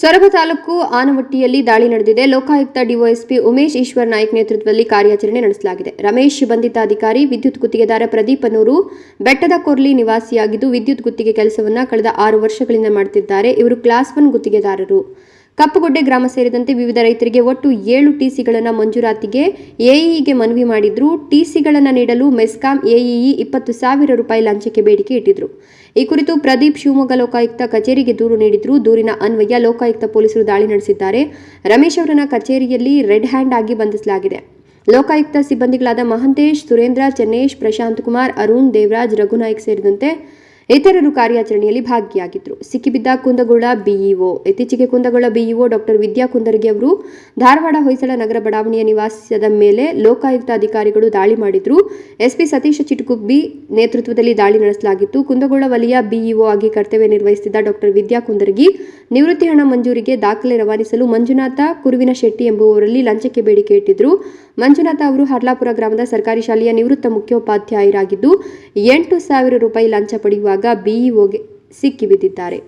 ಸೊರಬ ತಾಲೂಕು ಆನವಟ್ಟಿಯಲ್ಲಿ ದಾಳಿ ನಡೆದಿದೆ. ಲೋಕಾಯುಕ್ತ ಡಿಒಎಸ್ಪಿ ಉಮೇಶ್ ಈಶ್ವರ್ ನಾಯ್ಕ್ ನೇತೃತ್ವದಲ್ಲಿ ಕಾರ್ಯಾಚರಣೆ ನಡೆಸಲಾಗಿದೆ. ರಮೇಶ್ ಬಂಧಿತ ಅಧಿಕಾರಿ ವಿದ್ಯುತ್ ಗುತ್ತಿಗೆದಾರ ಪ್ರದೀಪ್ ಅನ್ನೂರು ಬೆಟ್ಟದ ಕೊರ್ಲಿ ನಿವಾಸಿಯಾಗಿದ್ದು, ವಿದ್ಯುತ್ ಗುತ್ತಿಗೆ ಕೆಲಸವನ್ನು ಕಳೆದ ಆರು ವರ್ಷಗಳಿಂದ ಮಾಡುತ್ತಿದ್ದಾರೆ ಇವರು ಕ್ಲಾಸ್ ಒನ್ ಗುತ್ತಿಗೆದಾರರು. ಕಪ್ಪುಗೊಡ್ಡೆ ಗ್ರಾಮ ಸೇರಿದಂತೆ ವಿವಿಧ ರೈತರಿಗೆ ಒಟ್ಟು ಏಳು ಟಿಸಿಗಳನ್ನು ಮಂಜೂರಾತಿಗೆ ಎಇಇಗೆ ಮನವಿ ಮಾಡಿದ್ರು. ಟಿಸಿಗಳನ್ನು ನೀಡಲು ಮೆಸ್ಕಾಂ ಎಇಇ ಇಪ್ಪತ್ತು ಸಾವಿರ ರೂಪಾಯಿ ಲಂಚಕ್ಕೆ ಬೇಡಿಕೆ ಇಟ್ಟಿದ್ರು. ಈ ಕುರಿತು ಪ್ರದೀಪ್ ಶಿವಮೊಗ್ಗ ಲೋಕಾಯುಕ್ತ ಕಚೇರಿಗೆ ದೂರು ನೀಡಿದ್ರು. ದೂರಿನ ಅನ್ವಯ ಲೋಕಾಯುಕ್ತ ಪೊಲೀಸರು ದಾಳಿ ನಡೆಸಿದ್ದಾರೆ. ರಮೇಶ್ ಅವರನ್ನ ಕಚೇರಿಯಲ್ಲಿ ರೆಡ್ ಹ್ಯಾಂಡ್ ಆಗಿ ಬಂಧಿಸಲಾಗಿದೆ. ಲೋಕಾಯುಕ್ತ ಸಿಬ್ಬಂದಿಗಳಾದ ಮಹಂತೇಶ್, ಸುರೇಂದ್ರ, ಚೆನ್ನೇಶ್, ಪ್ರಶಾಂತ್ ಕುಮಾರ್, ಅರುಣ್, ದೇವರಾಜ್, ರಘುನಾಯಕ್ ಸೇರಿದಂತೆ ಇತರರು ಕಾರ್ಯಾಚರಣೆಯಲ್ಲಿ ಭಾಗಿಯಾಗಿದ್ದರು ಸಿಕ್ಕಿಬಿದ್ದ ಕುಂದಗೋಳ ಬಿಇಒ, ಇತ್ತೀಚೆಗೆ ಕುಂದಗೋಳ ಬಿಇಒ ಡಾಕ್ಟರ್ ವಿದ್ಯಾ ಕುಂದರ್ಗಿ ಅವರು ಧಾರವಾಡ ಹೊಯ್ಸಳ ನಗರ ಬಡಾವಣೆಯ ನಿವಾಸದ ಮೇಲೆ ಲೋಕಾಯುಕ್ತ ಅಧಿಕಾರಿಗಳು ದಾಳಿ ಮಾಡಿದ್ರು. ಎಸ್ಪಿ ಸತೀಶ್ ಚಿಟುಕುಬ್ಬಿ ನೇತೃತ್ವದಲ್ಲಿ ದಾಳಿ ನಡೆಸಲಾಗಿತ್ತು. ಕುಂದಗೋಳ ವಲಯ ಬಿಇಒ ಆಗಿ ಕರ್ತವ್ಯ ನಿರ್ವಹಿಸುತ್ತಿದ್ದ ಡಾಕ್ಟರ್ ವಿದ್ಯಾ ಕುಂದರ್ಗಿ ನಿವೃತ್ತಿ ಹಣ ಮಂಜೂರಿಗೆ ದಾಖಲೆ ರವಾನಿಸಲು ಮಂಜುನಾಥ ಕುರುವಿನ ಶೆಟ್ಟಿ ಎಂಬುವವರಲ್ಲಿ ಲಂಚಕ್ಕೆ ಬೇಡಿಕೆ ಇಟ್ಟಿದ್ರು. ಮಂಜುನಾಥ ಅವರು ಹರ್ಲಾಪುರ ಗ್ರಾಮದ ಸರ್ಕಾರಿ ಶಾಲೆಯ ನಿವೃತ್ತ ಮುಖ್ಯೋಪಾಧ್ಯಾಯರಾಗಿದ್ದು, ಎಂಟು ಸಾವಿರ ರೂಪಾಯಿ ಲಂಚ ಪಡೆಯುವಾಗ ಬಿಇಒಗೆ ಸಿಕ್ಕಿಬಿದ್ದಿದ್ದಾರೆ.